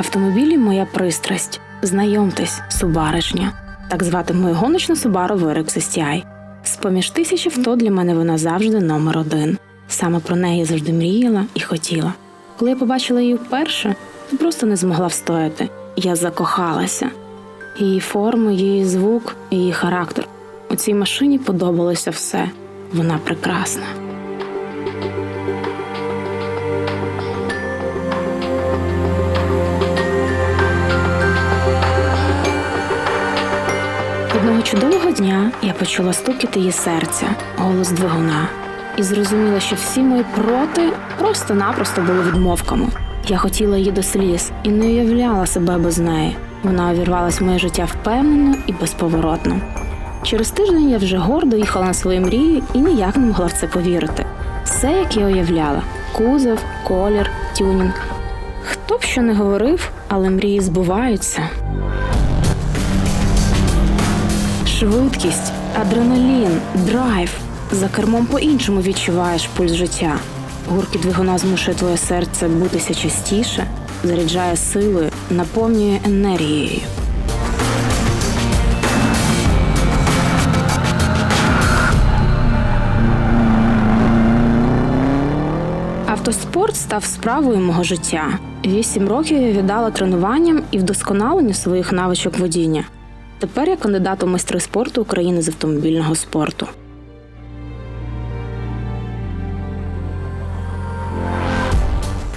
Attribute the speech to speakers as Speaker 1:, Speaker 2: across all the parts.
Speaker 1: Автомобілі моя пристрасть. Знайомтесь, Субаришня. Так звати мою гоночну Subaru Virax STI. З-поміж тисяч авто для мене вона завжди номер один. Саме про неї завжди мріяла і хотіла. Коли я побачила її вперше, то просто не змогла встояти. Я закохалася. Її форми, її звук, її характер. У цій машині подобалося все. Вона прекрасна. Одного чудового дня я почула стукіт її серця, голос двигуна, і зрозуміла, що всі мої проти просто-напросто були відмовками. Я хотіла її до сліз і не уявляла себе без неї. Вона увірвалась в моє життя впевнено і безповоротно. Через тиждень я вже гордо їхала на свої мрії і ніяк не могла в це повірити. Все, як я уявляла: кузов, колір, тюнінг. Хто б що не говорив, але мрії збуваються. Швидкість, адреналін, драйв. За кермом по-іншому відчуваєш пульс життя. Гурки двигуна змушує твоє серце бутися частіше, заряджає силою, наповнює енергією. Автоспорт став справою мого життя. Вісім років я віддала тренуванням і вдосконаленню своїх навичок водіння. Тепер я кандидат у майстри спорту України з автомобільного спорту.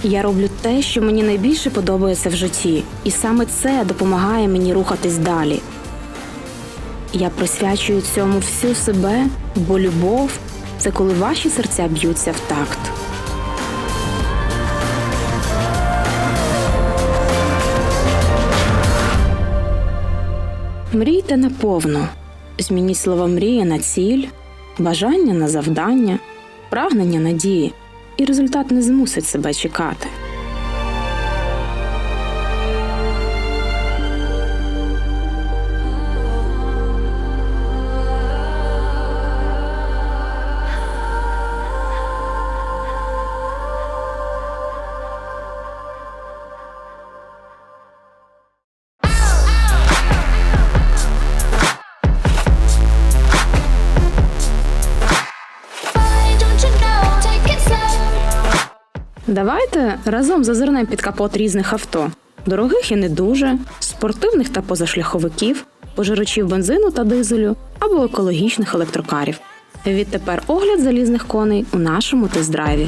Speaker 1: Я роблю те, що мені найбільше подобається в житті, і саме це допомагає мені рухатись далі. Я присвячую цьому всю себе, бо любов це коли ваші серця б'ються в такт. Мрійте наповно, Змініть слова мрія на ціль, бажання на завдання, прагнення надії, і результат не змусить себе чекати. Давайте разом зазирнемо під капот різних авто: дорогих і не дуже, спортивних та позашляховиків, пожирачів бензину та дизелю або екологічних електрокарів. Відтепер огляд залізних коней у нашому тест-драйві.